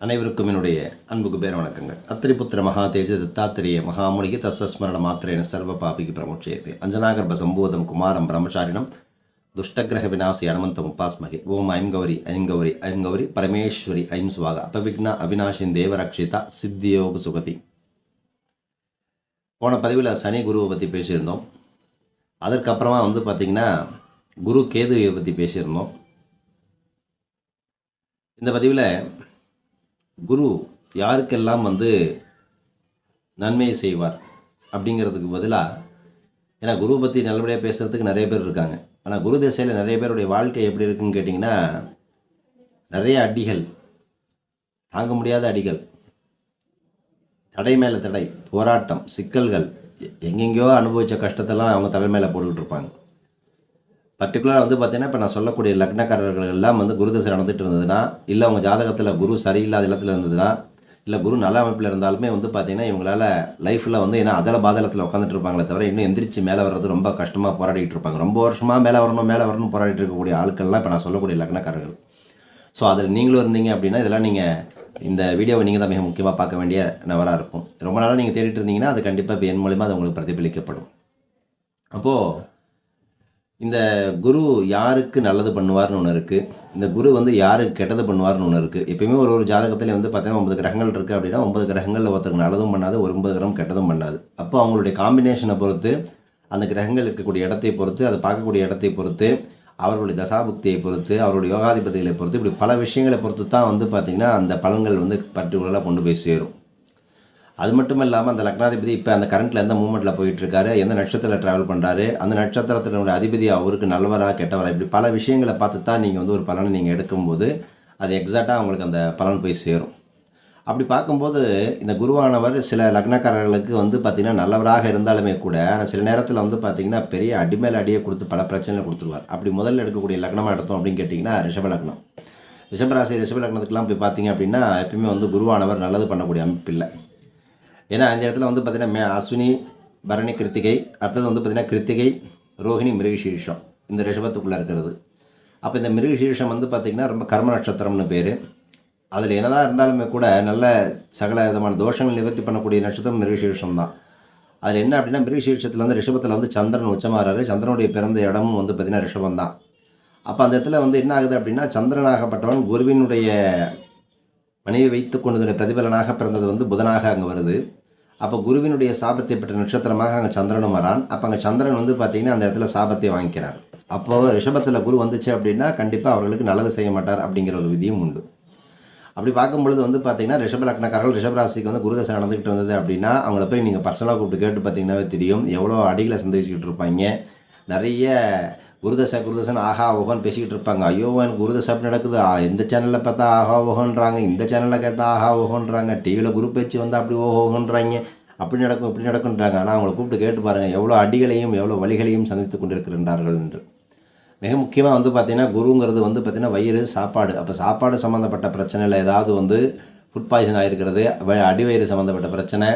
அனைவருக்கும் என்னுடைய அன்புக்கு பேர வணக்கங்கள். அத்திரிபுத்திர மகா தேஜ தத்தாத்திரேய மகாமுனிகி தஸ்ஸ்மரண மாத்திரேன சர்வ பாபிக்கு பிரமுட்சயத்தை அஞ்சனாகர்ப சம்போதம் குமாரம் பிரம்மச்சாரிணம். துஷ்டகிரக விநாசி அனுமந்தம் உபாஸ்மகி. ஓம் ஐம் கௌரி ஐம் கௌரி ஐம் கௌரி. பரமேஸ்வரி ஐம் சுவாக. அபவிக்னா அவினாஷின் தேவரக்ஷிதா சித்தியோக சுகதி. போன பதிவில் சனி குருவை பற்றி பேசியிருந்தோம். அதற்கப்புறமா வந்து பார்த்திங்கன்னா குரு கேதுவை பற்றி பேசியிருந்தோம். இந்த பதிவில் குரு யாருக்கெல்லாம் வந்து நன்மையை செய்வார் அப்படிங்கிறதுக்கு பதிலாக ஏன்னா குரு பற்றி நல்லபடியாக பேசுகிறதுக்கு நிறைய பேர் இருக்காங்க. ஆனால் குரு திசையில் நிறைய பேருடைய வாழ்க்கை எப்படி இருக்குன்னு கேட்டிங்கன்னா நிறைய அடிகள் தாங்க முடியாத அடிகள் தடை மேலே தடை போராட்டம் சிக்கல்கள் எங்கெங்கேயோ அனுபவித்த கஷ்டத்தெல்லாம் அவங்க தலை மேலே போட்டுக்கிட்டு இருப்பாங்க. பர்டிகுலராக வந்து பார்த்தீங்கன்னா இப்போ நான் சொல்லக்கூடிய லக்னக்காரர்கள் எல்லாம் வந்து குரு தசை நடந்துட்டு இருந்ததுன்னா இல்லை அவங்க ஜாதகத்தில் குரு சரியில்லாத இடத்துல இருந்ததுன்னா இல்லை குரு நல்ல அமைப்பில் இருந்தாலுமே வந்து பார்த்தீங்கன்னா இவங்களால் லைஃப்பில் வந்து ஏன்னா அதில் பாதளத்தில் உட்காந்துட்டு இருப்பாங்களே தவிர இன்னும் எந்திரிச்சு மேலே வர்றது ரொம்ப கஷ்டமாக போராடிட்டு இருப்பாங்க. ரொம்ப வருஷமாக மேலே வரணும் மேலே வரணும் போராடிட்டு இருக்கக்கூடிய ஆட்கள்லாம் இப்போ நான் சொல்லக்கூடிய லக்னக்காரர்கள். ஸோ அதில் நீங்களும் இருந்தீங்க அப்படின்னா இதெல்லாம் நீங்கள் இந்த வீடியோவை நீங்கள் தான் மிக முக்கியமாக பார்க்க வேண்டிய நபராக இருக்கும் ரொம்ப நாளாக நீங்கள் தேடிட்டு இருந்தீங்கன்னா அது கண்டிப்பாக இப்போ என் மூலிமா அது உங்களுக்கு பிரதிபலிக்கப்படும். அப்போது இந்த குரு யாருக்கு நல்லது பண்ணுவார்னு ஒன்று இருக்குது இந்த குரு வந்து யாருக்கு கெட்டது பண்ணுவார்னு ஒன்று இருக்குது எப்பயுமே ஒரு ஒரு ஜாதகத்தில் வந்து பார்த்தீங்கன்னா ஒன்பது கிரகங்கள் இருக்குது அப்படின்னா ஒன்பது கிரகங்களில் ஒருத்தருக்கு நல்லதும் பண்ணாது ஒரு ஒன்பது கிரகம் கெட்டதும் பண்ணாது. அப்போ அவங்களுடைய காம்பினேஷனை பொறுத்து அந்த கிரகங்கள் இருக்கக்கூடிய இடத்தை பொறுத்து அதை பார்க்கக்கூடிய இடத்தை பொறுத்து அவர்களுடைய தசாபுக்தியை பொறுத்து அவருடைய யோகாதிபதிகளை பொறுத்து இப்படி பல விஷயங்களை பொறுத்து தான் வந்து பார்த்திங்கன்னா அந்த பலன்கள் வந்து பர்டிகுலராக கொண்டு போய் சேரும். அது மட்டும் இல்லாமல் அந்த லக்னாதிபதி இப்போ அந்த கரண்ட்டில் எந்த மூமெண்ட்டில் போயிட்டு இருக்காரு எந்த நட்சத்திரத்தில் ட்ராவல் பண்ணுறாரு அந்த நட்சத்திரத்தினுடைய அதிபதி அவருக்கு நல்லவரா கெட்டவரா இப்படி பல விஷயங்களை பார்த்து தான் நீங்கள் வந்து ஒரு பலனை நீங்கள் எடுக்கும்போது அது எக்ஸாக்டாக அவங்களுக்கு அந்த பலன் போய் சேரும். அப்படி பார்க்கும்போது இந்த குருவானவர் சில லக்னக்காரர்களுக்கு வந்து பார்த்திங்கன்னா நல்லவராக இருந்தாலுமே கூட ஆனால் சில நேரத்தில் வந்து பார்த்திங்கன்னா பெரிய அடிமேல் அடியை கொடுத்து பல பிரச்சனைகளை கொடுத்துருவார். அப்படி முதல்ல எடுக்கக்கூடிய லக்னமாக எடுத்தோம் அப்படின்னு கேட்டிங்கன்னா ரிஷப லக்னம். ரிஷபராசி ரிஷப லக்னத்துக்குலாம் போய் பார்த்திங்க அப்படின்னா எப்பயுமே வந்து குருவானவர் நல்லது பண்ணக்கூடிய அமைப்பு இல்லை ஏன்னா அந்த இடத்துல வந்து பார்த்திங்கன்னா மே அஸ்வினி பரணி கிருத்திகை அடுத்தது வந்து பார்த்திங்கன்னா கிருத்திகை ரோஹிணி மிருகசீர்ஷம் இந்த ரிஷபத்துக்குள்ளே இருக்கிறது. அப்போ இந்த மிருகசீர்ஷம் வந்து பார்த்திங்கன்னா ரொம்ப கர்ம நட்சத்திரம்னு பேர். அதில் என்னதான் இருந்தாலுமே கூட நல்ல சகல விதமான தோஷங்கள் நிவர்த்தி பண்ணக்கூடிய நட்சத்திரம் மிருகசீர்ஷம் தான். அதில் என்ன அப்படின்னா மிருகசீர்ஷத்தில் வந்து ரிஷபத்தில் வந்து சந்திரன் உச்சமாறாரு. சந்திரனுடைய பிறந்த இடமும் வந்து பார்த்திங்கன்னா ரிஷபம் தான். அப்போ அந்த இடத்துல வந்து என்ன ஆகுது அப்படின்னா சந்திரனாகப்பட்டவன் குருவினுடைய மனைவி வைத்து கொண்டதுடைய பிரதிபலனாக பிறந்தது வந்து புதனாக அங்கே வருது. அப்போ குருவினுடைய சாபத்தை பெற்ற நட்சத்திரமாக அங்கே சந்திரனும் வரான். அப்போ அங்கே சந்திரன் வந்து பார்த்தீங்கன்னா அந்த இடத்துல சாபத்தை வாங்கிக்கிறார். அப்போ ரிஷபத்தில் குரு வந்துச்சு அப்படின்னா கண்டிப்பாக அவர்களுக்கு நல்லது செய்ய மாட்டார் அப்படிங்கிற ஒரு விதியும் உண்டு. அப்படி பார்க்கும்பொழுது வந்து பார்த்தீங்கன்னா ரிஷப லக்னக்காரர்கள் ரிஷபராசிக்கு வந்து குருதசை நடந்துகிட்டு இருந்தது அப்படின்னா அவங்கள போய் நீங்கள் பர்சனலாக கூப்பிட்டு கேட்டு பார்த்தீங்கன்னாவே தெரியும். எவ்வளோ அடிகளை சந்திச்சுக்கிட்டு இருப்பாங்க. நிறைய குருதசை குருதசன் ஆஹா ஓஹோன்னு பேசிக்கிட்டு இருப்பாங்க. ஐயோ எனக்கு குருதசை நடக்குது. எந்த சேனலில் பார்த்தா ஆஹா ஓஹோன்றாங்க. இந்த சேனலில் கேட்டால் ஆஹா ஓஹோன்றாங்க. டிவியில் குரூப் வச்சு வந்தால் அப்படி ஓஹோன்றாங்க. அப்படி நடக்கும் இப்படி நடக்குன்றாங்க ஆனால் அவங்கள கூப்பிட்டு கேட்டு பாருங்கள் எவ்வளோ அடிகளையும் எவ்வளோ வழிகளையும் சந்தித்து கொண்டிருக்கின்றார்கள் என்று. மிக முக்கியமாக வந்து பார்த்திங்கன்னா குருங்கிறது வந்து பார்த்திங்கன்னா வயிறு சாப்பாடு. அப்போ சாப்பாடு சம்மந்தப்பட்ட பிரச்சனையில் ஏதாவது வந்து ஃபுட் பாய்சன் ஆகிருக்கிறது வ- அடிவயிறு சம்மந்தப்பட்ட பிரச்சனை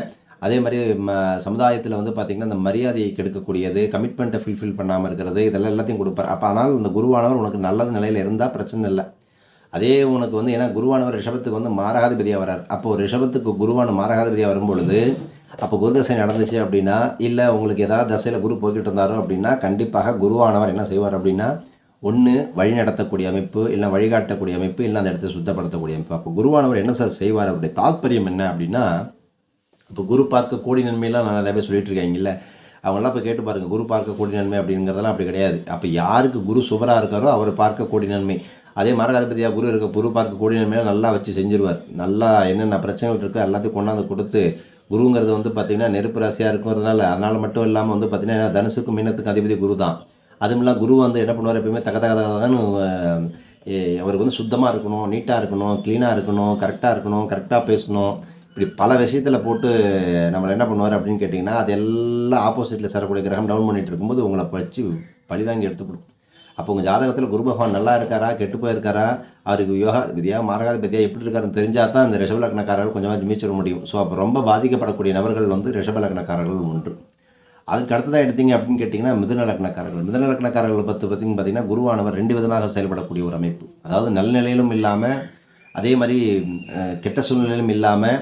அதே மாதிரி ம சமுதாயத்தில் வந்து பார்த்திங்கன்னா இந்த மரியாதையை கெடுக்கக்கூடியது கமிட்மெண்ட்டை ஃபுல்ஃபில் பண்ணாமல் இருக்கிறது இதெல்லாம் எல்லாத்தையும் கொடுப்பார். அப்போ ஆனால் இந்த குருவானவர் உனக்கு நல்ல நிலையில் இருந்தால் பிரச்சனை இல்லை. அதே உனக்கு வந்து ஏன்னா குருவானவர் ரிஷபத்துக்கு வந்து மாரகாதிபதியாக வரார் அப்போ ரிஷபத்துக்கு குருவான மாரகாதிபதியாக வரும்பொழுது அப்போ குரு தசை நடந்துச்சு அப்படின்னா இல்லை உங்களுக்கு ஏதாவது தசையில் குரு போய்கிட்டு இருந்தாரோ அப்படின்னா கண்டிப்பாக குருவானவர் என்ன செய்வார் அப்படின்னா ஒன்று வழி நடத்தக்கூடிய அமைப்பு இல்லை வழிகாட்டக்கூடிய அமைப்பு இல்லை அந்த இடத்தை சுத்தப்படுத்தக்கூடிய அமைப்பு. அப்போ குருவானவர் என்ன சார் செய்வார்? அவருடைய தாற்பயம் என்ன அப்படின்னா இப்போ குரு பார்க்க கோடி நன்மையெல்லாம் நான் நிறைய பேர் சொல்லிட்டு இருக்காங்கல்ல அவங்களாம் இப்போ கேட்டு பாருங்கள் குரு பார்க்க கோடி நன்மை அப்படிங்கிறதெல்லாம் அப்படி கிடையாது. அப்போ யாருக்கு குரு சுபராக இருக்காரோ அவர் பார்க்க கோடி நன்மை. அதே மரகாதிபதியாக குரு இருக்க குரு பார்க்க கோடி நன்மையெல்லாம் நல்லா வச்சு செஞ்சிருவார். நல்லா என்னென்ன பிரச்சனைகள் இருக்கோ எல்லாத்தையும் கொண்டாந்து கொடுத்து குருங்கிறது வந்து பார்த்திங்கன்னா நெருப்பு ராசியாக இருக்கிறதுனால அதனால் மட்டும் இல்லாமல் வந்து பார்த்திங்கன்னா தனுசுக்கும் மீனத்துக்கும் அதிபதி குரு தான். அதுவும் இல்லாமல் குரு வந்து என்ன பண்ணுவார் எப்பயுமே தக தகதான்னு அவருக்கு வந்து சுத்தமாக இருக்கணும் நீட்டாக இருக்கணும் க்ளீனாக இருக்கணும் கரெக்டாக இருக்கணும் கரெக்டாக பேசணும். இப்படி பல விஷயத்தில் போட்டு நம்மளை என்ன பண்ணுவார் அப்படின்னு கேட்டிங்கன்னா அது எல்லாம் ஆப்போசிட்டில் சேரக்கூடிய கிரகம் டவுன் பண்ணிட்டு இருக்கும்போது உங்களை வச்சு பழிவாங்கி எடுத்துக்கணும். அப்போ உங்கள் ஜாதகத்தில் குரு பகவான் நல்லா இருக்காரா? கெட்டு போயிருக்காரா? அவருக்கு யோகா விதியா விதியாக எப்படி இருக்காருன்னு தெரிஞ்சால் தான் இந்த ரிஷப லக்னக்காரர்கள் கொஞ்சமாக மீச்சிட முடியும். ஸோ அப்போ ரொம்ப பாதிக்கப்படக்கூடிய நபர்கள் வந்து ரிஷப லக்னக்காரர்கள் ஒன்று அதுக்கு அடுத்ததாக எடுத்தீங்க அப்படின்னு கேட்டிங்கன்னா மிதுன லக்னக்காரர்கள். மிதுன லக்னக்காரர்களை பற்றி பார்த்திங்க பார்த்தீங்கன்னா குருவானவர் ரெண்டு விதமாக செயல்படக்கூடிய ஒரு அமைப்பு. அதாவது நல்ல நிலையிலும் இல்லாமல் அதே மாதிரி கெட்ட சூழ்நிலையிலும் இல்லாமல்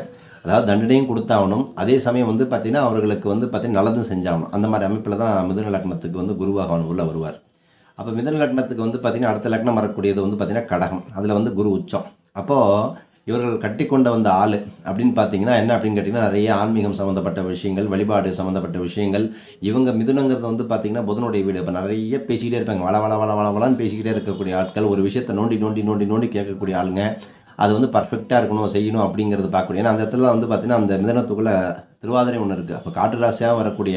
அதாவது தண்டனையும் கொடுத்தாகணும். அதே சமயம் வந்து பார்த்திங்கன்னா அவர்களுக்கு வந்து பார்த்திங்கன்னா நல்லதும் செஞ்சாகணும். அந்த மாதிரி அமைப்பில் தான் மிதுன லக்னத்துக்கு வந்து குரு உள்ளே வருவார். அப்போ மிதன லக்னத்துக்கு வந்து பார்த்திங்கன்னா அடுத்த லக்னம் வரக்கூடியது வந்து பார்த்திங்கன்னா கடகம். அதில் வந்து குரு உச்சம். அப்போது இவர்கள் கட்டி கொண்டு வந்த ஆள் அப்படின்னு பார்த்தீங்கன்னா என்ன அப்படின்னு கேட்டிங்கன்னா நிறைய ஆன்மீகம் சம்மந்தப்பட்ட விஷயங்கள் வழிபாடு சம்மந்தப்பட்ட விஷயங்கள். இவங்க மிதுனங்கிறது வந்து பார்த்திங்கன்னா புதனுடைய வீடு. இப்போ நிறைய பேசிக்கிட்டே இருப்பாங்க. வள வள வள வள வளன்னு பேசிக்கிட்டே இருக்கக்கூடிய ஆட்கள். ஒரு விஷயத்தை நோண்டி நோண்டி நோண்டி நோண்டி கேட்கக்கூடிய ஆளுங்க. அது வந்து பர்ஃபெக்டாக இருக்கணும் செய்யணும் அப்படிங்கிறது பார்க்கக்கூடிய. ஏன்னா அந்த இடத்துல வந்து பார்த்திங்கன்னா அந்த மிதனத்துக்குள்ளே திருவாதிரை ஒன்று இருக்குது அப்போ காட்டு ராசியாக வரக்கூடிய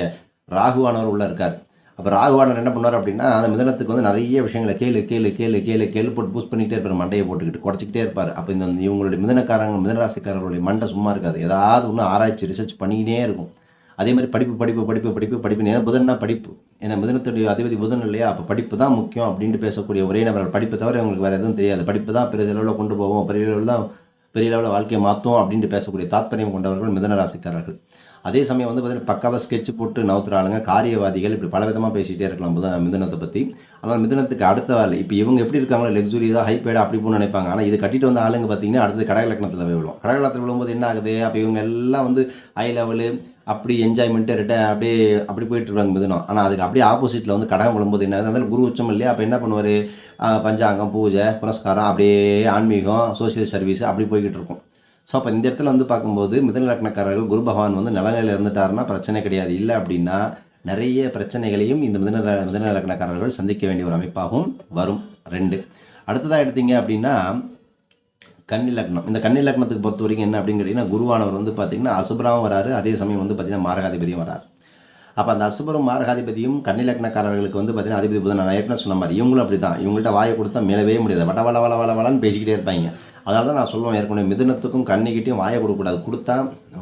ராகுவானவர் உள்ளே இருக்கார். அப்போ ராகுவானவர் என்ன பண்ணார் அப்படின்னா அந்த மிதனத்துக்கு வந்து நிறைய விஷயங்களை கேளு கேளு கேளு கேளு கேளு போட்டு பூஸ் பண்ணிக்கிட்டே இருப்பார். மண்டையை போட்டுக்கிட்டு குடச்சிக்கிட்டே இருப்பார். அப்போ இந்த இவங்களுடைய மிதனக்காரங்க மிதனராசிக்காரர்களுடைய மண்டை சும்மா இருக்காது. ஏதாவது ஒன்று ஆராய்ச்சி ரிசர்ச் பண்ணிக்கிட்டே இருக்கும். அதே மாதிரி படிப்பு படிப்பு படிப்பு படிப்பு படிப்பு. ஏன்னா புதன்னா படிப்பு. ஏன்னா மிதனத்துடைய அதிபதி புதன் இல்லையா? அப்போ படிப்பு தான் முக்கியம் அப்படின்ட்டு பேசக்கூடிய ஒரே நபர்கள். படிப்பு தவிர அவங்களுக்கு வேறு எதுவும் தெரியாது. படிப்பு தான் பெரிய லெவலில் கொண்டு போவோம். பெரிய லெவலில் தான் பெரிய லெவலில் வாழ்க்கையை மாற்றும் அப்படின்ட்டு பேசக்கூடிய தாத்பரியம் கொண்டவர்கள் மிதன ராசிக்காரர்கள். அதே சமயம் வந்து பார்த்தீங்கன்னா பக்காவாக ஸ்கெட்ச் போட்டு நவுத்துற ஆளுங்க காரியவாதிகள் இப்படி பல விதமாக பேசிகிட்டே இருக்கலாம் புத மிதனத்தை பற்றி ஆனால் மிதனத்துக்கு அடுத்த வேலை. இப்போ இவங்க எப்படி இருக்காங்களோ லக்ஸுரியாக ஹைப்பேடாக அப்படி போகணும்னு நினைப்பாங்க. ஆனால் இது கட்டிட்டு வந்த ஆளுங்க பார்த்தீங்கன்னா அடுத்தது கடகலக்கணத்தில் போய் விழும் கடகலக்கணத்தில் விழும்போது என்ன ஆகுது? அப்போ இவங்க எல்லாம் வந்து ஹை லெவலு அப்படி என்ஜாய்மெண்ட்டு ரிட்ட அப்படியே அப்படி போயிட்டு இருக்காங்க மிதனம். ஆனால் அதுக்கு அப்படியே ஆப்போசிட்டில் வந்து கடகம் விழும்போது என்ன ஆகுது? அதனால குரு உச்சம் இல்லையா? அப்போ என்ன பண்ணுவார்? பஞ்சாங்கம் பூஜை புனஸ்காரம் அப்படியே ஆன்மீகம் சோஷியல் சர்வீஸ் அப்படி போய்கிட்டு இருக்கும். ஸோ அப்போ இந்த இடத்துல வந்து பார்க்கும்போது மிதன லக்னக்காரர்கள் குரு பகவான் வந்து நிலநிலையில் இருந்துட்டாருன்னா பிரச்சனை கிடையாது. இல்லை அப்படின்னா நிறைய பிரச்சனைகளையும் இந்த மிதன ர- மிதன லக்னக்காரர்கள் சந்திக்க வேண்டிய ஒரு அமைப்பாகவும் வரும். ரெண்டு. அடுத்ததாக எடுத்தீங்க அப்படின்னா கன்னி லக்னம் இந்த கன்னி லக்னத்துக்கு பொறுத்த வரைக்கும் என்ன அப்படின்னு கேட்டிங்கன்னா குருவானவர் வந்து பார்த்திங்கன்னா அசுபராவும் வராரு. அதே சமயம் வந்து பார்த்திங்கன்னா மாரகாதிபதியும் வராரு. அப்போ அந்த அசுபரும் மாரகாதிபதியும் கன்னி லக்னக்காரர்களுக்கு வந்து பார்த்திங்கன்னா அதிபதி புதன் நான் ஏற்கனவே சொன்ன மாதிரி இவங்களும் அப்படி தான் இவங்கள்ட்ட வாயை கொடுத்தா மேலவே முடியாது. வட வள வள வள வளன்னு பேசிக்கிட்டே இருப்பாங்க. அதனால தான் நான் சொல்லுவேன் ஏற்கனவே மிதனத்துக்கும் கண்ணிக்கிட்டையும் வாயை கொடுக்கக்கூடாது கொடுத்தா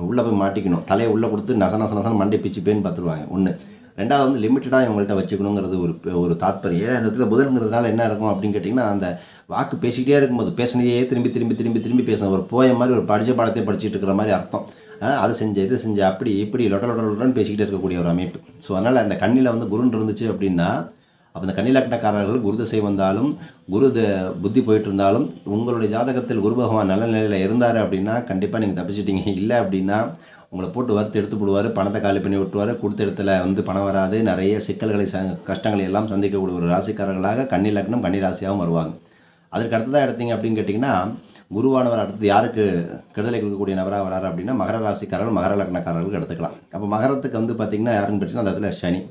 உள்ளே போய் மாட்டிக்கணும். தலையை உள்ளே கொடுத்து நச நச நசன மண்டை பிச்சு பேன்னு பார்த்துருவாங்க ஒன்று ரெண்டாவது வந்து லிமிட்டடாக இவங்கள்ட்ட வச்சுக்கணுங்கிறது ஒரு ஒரு தாத்பரியம். ஏன்னா இந்த இடத்துல புதன்கிறதுனால என்ன இருக்கும் அப்படின்னு கேட்டிங்கன்னா அந்த வாக்கு பேசிக்கிட்டே இருக்கும்போது பேசினதையே திரும்பி திரும்பி திரும்பி திரும்பி பேசணும் ஒரு போய மாதிரி ஒரு படித்த பாடத்தை படிச்சுட்டு இருக்கிற மாதிரி அர்த்தம். அதை அது செஞ்ச இது செஞ்ச அப்படி இப்படி லொட லொட லொடன்னு பேசிக்கிட்டே இருக்கக்கூடிய ஒரு அமைப்பு. ஸோ அதனால் அந்த கண்ணில் வந்து குருன்னு இருந்துச்சு அப்படின்னா அப்போ இந்த கன்னிலக்னக்காரர்கள் குரு திசை வந்தாலும் குரு புத்தி போயிட்டு இருந்தாலும் உங்களுடைய ஜாதகத்தில் குரு பகவான் நல்ல நிலையில் இருந்தார் அப்படின்னா கண்டிப்பாக நீங்கள் தப்பிச்சிட்டீங்க. இல்லை அப்படின்னா உங்களை போட்டு வறுத்து எடுத்து போடுவார் பணத்தை காலி பண்ணி விட்டுருவார் கொடுத்த இடத்துல வந்து பணம் வராது நிறைய சிக்கல்களை ச கஷ்டங்களை எல்லாம் சந்திக்கக்கூடிய ஒரு ராசிக்காரர்களாக கன்னி லக்னம் கன்னி ராசியாகவும் வருவாங்க. அதற்கு அடுத்ததாக எடுத்தீங்க அப்படின்னு கேட்டிங்கன்னா குருவானவர் அடுத்து யாருக்கு கெடுதலை கொடுக்கக்கூடிய நபராக வராரு அப்படின்னா மகர ராசிக்காரர்கள் மகர லக்னக்காரர்களுக்கு எடுத்துக்கலாம். அப்போ மகரத்துக்கு வந்து பார்த்திங்கன்னா யாருன்னு பார்த்தீங்கன்னா அந்த இடத்துல சனி.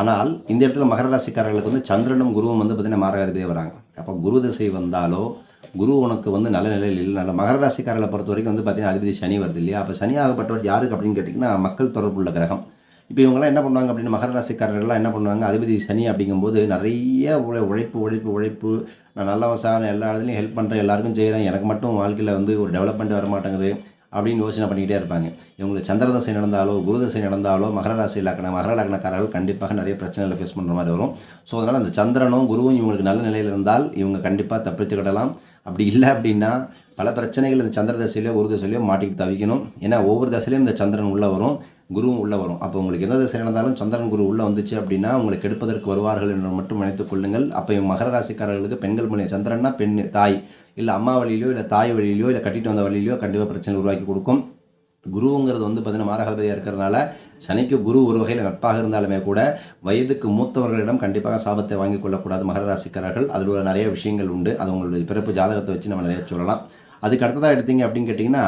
ஆனால் இந்த இடத்துல மகர ராசிக்காரர்களுக்கு வந்து சந்திரனும் குருவும் வந்து பார்த்திங்கன்னா மாரகாதிபதியே வராங்க. அப்போ குரு திசை வந்தாலோ குரு உனக்கு வந்து நல்ல நிலையில் இல்லை. நல்ல மகர ராசிக்காரர்களை பொறுத்த வரைக்கும் வந்து பார்த்திங்கன்னா அதிபதி சனி வருது இல்லையா? அப்போ சனி ஆகப்பட்டவர் யாருக்கு அப்படின்னு கேட்டிங்கன்னா மக்கள் தொடர்புள்ள கிரகம். இப்போ இவங்கெல்லாம் என்ன பண்ணுவாங்க அப்படின்னு மகர ராசிக்காரர்கள்லாம் என்ன பண்ணுவாங்க? அதிபதி சனி அப்படிங்கும்போது நிறைய உழை உழைப்பு உழைப்பு உழைப்பு. நான் நல்ல வசாரம் எல்லா இடத்துலையும் ஹெல்ப் பண்ணுறேன் எல்லாருக்கும் செய்கிறேன் எனக்கு மட்டும் வாழ்க்கையில் வந்து ஒரு டெவலப்மெண்ட் வர மாட்டேங்குது அப்படின்னு யோசனை பண்ணிக்கிட்டே இருப்பாங்க. இவங்களுக்கு சந்திர தசை நடந்தாலோ குரு தசை நடந்தாலோ மகர ராசி இலக்கண மகர லக்னக்காரர்கள் கண்டிப்பாக நிறைய பிரச்சனைகளை ஃபேஸ் பண்ணுற மாதிரி வரும். ஸோ அதனால் அந்த சந்திரனும் குருவும் இவங்களுக்கு நல்ல நிலையில் இருந்தால் இவங்க கண்டிப்பாக தப்பிச்சுக்கிடலாம். அப்படி இல்லை அப்படின்னா பல பிரச்சனைகள் இந்த சந்திர தசையிலையோ குரு தசையிலையோ மாட்டிக்கிட்டு தவிக்கணும் ஏன்னா ஒவ்வொரு தசையிலையும் இந்த சந்திரன் உள்ளே வரும் குருவும் உள்ளே வரும். அப்போ உங்களுக்கு எந்த திசை நடந்தாலும் சந்திரன் குரு உள்ளே வந்துச்சு அப்படின்னா உங்களுக்கு கெடுப்பதற்கு வருவார்கள் என்று மட்டும் நினைத்துக் கொள்ளுங்கள். அப்போ மகர ராசிக்காரர்களுக்கு பெண்கள் மூலியம் சந்திரன்னா பெண் தாய். இல்லை அம்மா வழியிலையோ இல்லை தாய் வழியிலையோ இல்லை கட்டிட்டு வந்த வழியிலையோ கண்டிப்பாக பிரச்சனை உருவாக்கி கொடுக்கும். குருங்கிறது வந்து பார்த்தீங்கன்னா மாரகாதிபதியாக இருக்கிறதுனால சனிக்கு குரு ஒரு வகையில் நட்பாக இருந்தாலுமே கூட வயதுக்கு மூத்தவர்களிடம் கண்டிப்பாக சாபத்தை வாங்கிக் கொள்ளக்கூடாது மகர ராசிக்காரர்கள். அதில் உள்ள நிறைய விஷயங்கள் உண்டு. அது உங்களுடைய பிறப்பு ஜாதகத்தை வச்சு நம்ம நிறைய சொல்லலாம். அதுக்கு அடுத்ததாக எடுத்தீங்க அப்படின்னு கேட்டிங்கன்னா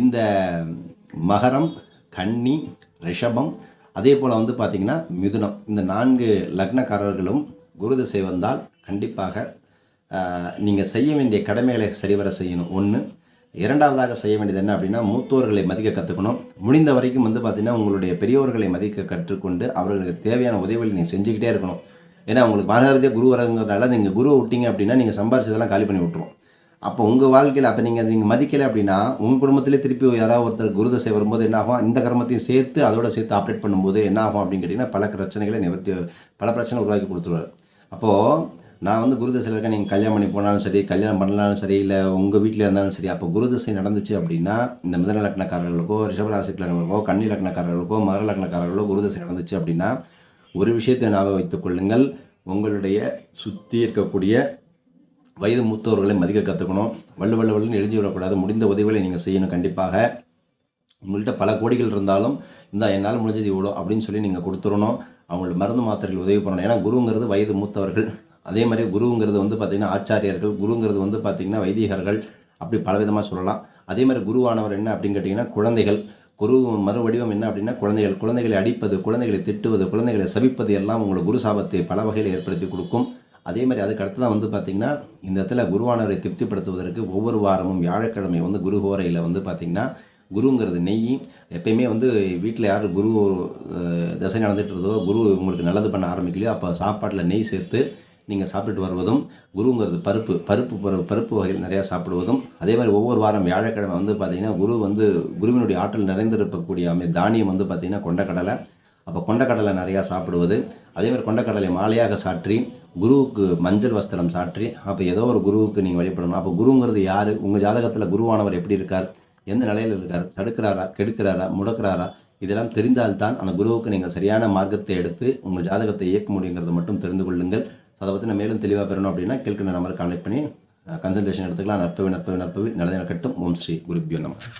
இந்த மகரம் கன்னி ரிஷபம் அதே போல் வந்து பார்த்திங்கன்னா மிதுனம். இந்த நான்கு லக்னக்காரர்களும் குரு திசை வந்தால் கண்டிப்பாக நீங்கள் செய்ய வேண்டிய கடமைகளை சரிவர செய்யணும். ஒன்று இரண்டாவதாக செய்ய வேண்டியது என்ன அப்படின்னா மூத்தோர்களை மதிக்க கற்றுக்கணும் முடிந்த வரைக்கும் வந்து பார்த்திங்கன்னா உங்களுடைய பெரியோர்களை மதிக்க கற்றுக்கொண்டு அவர்களுக்கு தேவையான உதவிகளை நீங்கள் செஞ்சுக்கிட்டே இருக்கணும். ஏன்னா உங்களுக்கு மகாரதியாக குரு வரங்கிறதுனால நீங்கள் குருவை விட்டீங்க அப்படின்னா நீங்கள் சம்பாரிச்சதெல்லாம் காலி பண்ணி விட்டுரும் அப்போ உங்கள் வாழ்க்கையில் அப்போ நீங்கள் நீங்கள் மதிக்கலை அப்படின்னா உங்கள் குடும்பத்திலே திருப்பி யாராவது ஒருத்தர் குருதசை வரும்போது என்ன ஆகும்? இந்த கர்மத்தையும் சேர்த்து அதோட சேர்த்து ஆப்ரேட் பண்ணும்போது என்ன ஆகும் அப்படின்னு கேட்டிங்கன்னா பல பிரச்சனைகளை நிவர்த்தி பல பிரச்சனை உருவாக்கி கொடுத்துருவார். அப்போது நான் வந்து குருதசையில் இருக்கேன் நீங்கள் கல்யாணம் பண்ணி போனாலும் சரி கல்யாணம் பண்ணலாலும் சரி இல்லை உங்கள் வீட்டில் இருந்தாலும் சரி அப்போ குருதசை நடந்துச்சு அப்படின்னா இந்த மிதன லக்னக்காரர்களுக்கோ ரிஷபராசி கன்னி லக்னக்காரர்களுக்கோ மகர லக்னக்காரர்களோ குருதசை நடந்துச்சு அப்படின்னா ஒரு விஷயத்தை ஞாபகம் வைத்துக் கொள்ளுங்கள். உங்களுடைய சுற்றி இருக்கக்கூடிய வயது மூத்தவர்களை மதிக்க கற்றுக்கணும் வள்ளு வள்ளு வள்ளுன்னு எழுதி விடக்கூடாது. முடிந்த உதவிகளை நீங்கள் செய்யணும் கண்டிப்பாக. உங்கள்கிட்ட பல கோடிகள் இருந்தாலும் இந்த என்னால் முடிஞ்சது இவ்வளோ அப்படின்னு சொல்லி நீங்கள் கொடுத்துடணும். அவங்களோட மருந்து மாத்திரைகள் உதவி பண்ணணும். ஏன்னா குருங்கிறது வயது மூத்தவர்கள். அதே மாதிரி குருங்கிறது வந்து பார்த்திங்கன்னா ஆச்சாரியர்கள். குருங்கிறது வந்து பார்த்திங்கன்னா வைதிகர்கள். அப்படி பலவிதமாக சொல்லலாம். அதே மாதிரி குருவானவர் என்ன அப்படின்னு கேட்டிங்கன்னா குழந்தைகள். குரு மறுவடிவம் என்ன அப்படின்னா குழந்தைகள். குழந்தைகளை அடிப்பது குழந்தைகளை திட்டுவது குழந்தைகளை சபிப்பது எல்லாம் உங்களுக்கு குரு சாபத்தை பல வகையில் ஏற்படுத்தி கொடுக்கும். அதே மாதிரி அதுக்கு அடுத்து தான் வந்து பார்த்திங்கன்னா இந்த இடத்துல குருவானவரை திருப்திப்படுத்துவதற்கு ஒவ்வொரு வாரமும் வியாழக்கிழமை வந்து குரு ஹோரையில் வந்து பார்த்திங்கன்னா குருங்கிறது நெய். எப்பயுமே வந்து வீட்டில் யார் குரு தசை நடந்துட்டு இருந்தோ குரு உங்களுக்கு நல்லது பண்ண ஆரம்பிக்கலையோ அப்போ சாப்பாட்டில் நெய் சேர்த்து நீங்கள் சாப்பிட்டுட்டு வருவதும் குருங்கிறது பருப்பு பருப்பு பரு பருப்பு வகையில் நிறையா சாப்பிடுவதும் அதே மாதிரி ஒவ்வொரு வாரம் வியாழக்கிழமை வந்து பார்த்திங்கன்னா குரு வந்து குருவினுடைய ஆற்றல் நிறைந்திருக்கக்கூடிய அமை தானியம் வந்து பார்த்திங்கன்னா கொண்டக்கடலை அப்போ கொண்டக்கடலை நிறையா சாப்பிடுவது. அதே மாதிரி கொண்டக்கடலை மாலையாக சாற்றி குருவுக்கு மஞ்சள் வஸ்திரம் சாற்றி அப்போ ஏதோ ஒரு குருவுக்கு நீங்கள் வழிபடணும். அப்போ குருங்கிறது யார்? உங்கள் ஜாதகத்தில் குருவானவர் எப்படி இருக்கார்? எந்த நிலையில் இருக்கார்? தடுக்கிறாரா? கெடுக்கிறாரா? முடக்கிறாரா? இதெல்லாம் தெரிந்தால்தான் அந்த குருவுக்கு நீங்கள் சரியான மார்க்கத்தை எடுத்து உங்கள் ஜாதகத்தை இயக்க முடியுங்கிறத மட்டும் தெரிந்து கொள்ளுங்கள். ஸோ அதை பற்றி நான் மேலும் தெளிவாக பெறணும் அப்படின்னா கேட்கிற நம்பர் கான்டெக்ட் பண்ணி கன்சல்டேஷன் எடுத்துக்கலாம். நற்பவி நற்பவி நற்பவி. நல்லது கட்டும் ஓம் ஸ்ரீ குருப்பியோ நம்ம